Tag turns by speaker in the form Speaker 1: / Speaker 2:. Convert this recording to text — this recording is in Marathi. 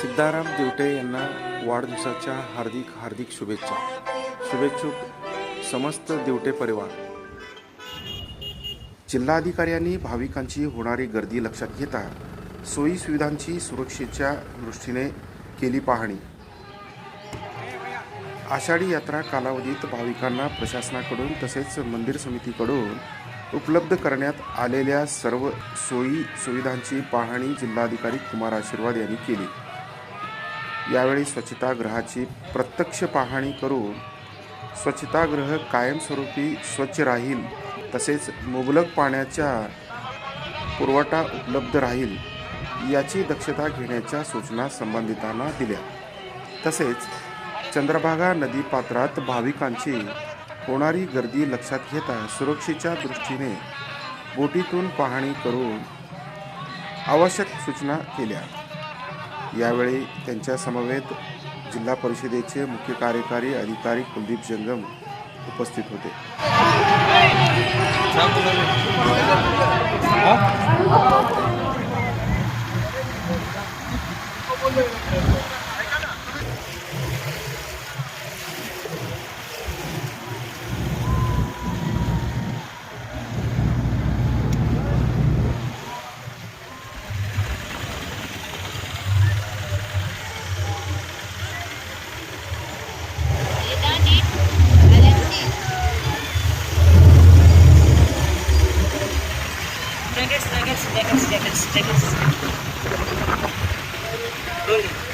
Speaker 1: सिद्धाराम देवटे यांना वाढदिवसाच्या हार्दिक हार्दिक शुभेच्छा. शुभेच्छुक समस्त देवटे परिवार. जिल्हाधिकाऱ्यांनी भाविकांची होणारी गर्दी लक्षात घेता सोयी सुविधांची सुरक्षेच्या दृष्टीने केली पाहणी. आषाढी यात्रा कालावधीत भाविकांना प्रशासनाकडून तसेच मंदिर समितीकडून उपलब्ध करण्यात आलेल्या सर्व सोयी सुविधांची पाहणी जिल्हाधिकारी कुमार आशीर्वाद यांनी केली. यावेळी स्वच्छतागृहाची प्रत्यक्ष पाहणी करून स्वच्छतागृह कायमस्वरूपी स्वच्छ राहील तसेच मुबलक पाण्याचा पुरवठा उपलब्ध राहील याची दक्षता घेण्याच्या सूचना संबंधितांना दिल्या. तसेच चंद्रभागा नदी पात्रात भाविकांची होणारी गर्दी लक्षात घेता सुरक्षेच्या दृष्टीने बोटीतून पाहणी करून आवश्यक सूचना केल्या. यावेळी त्यांच्या समवेत जिल्हा परिषदेचे मुख्य कार्यकारी अधिकारी कुलदीप जंगम उपस्थित होते.
Speaker 2: Nuggets, jackets, jackets, jackets. Rolling.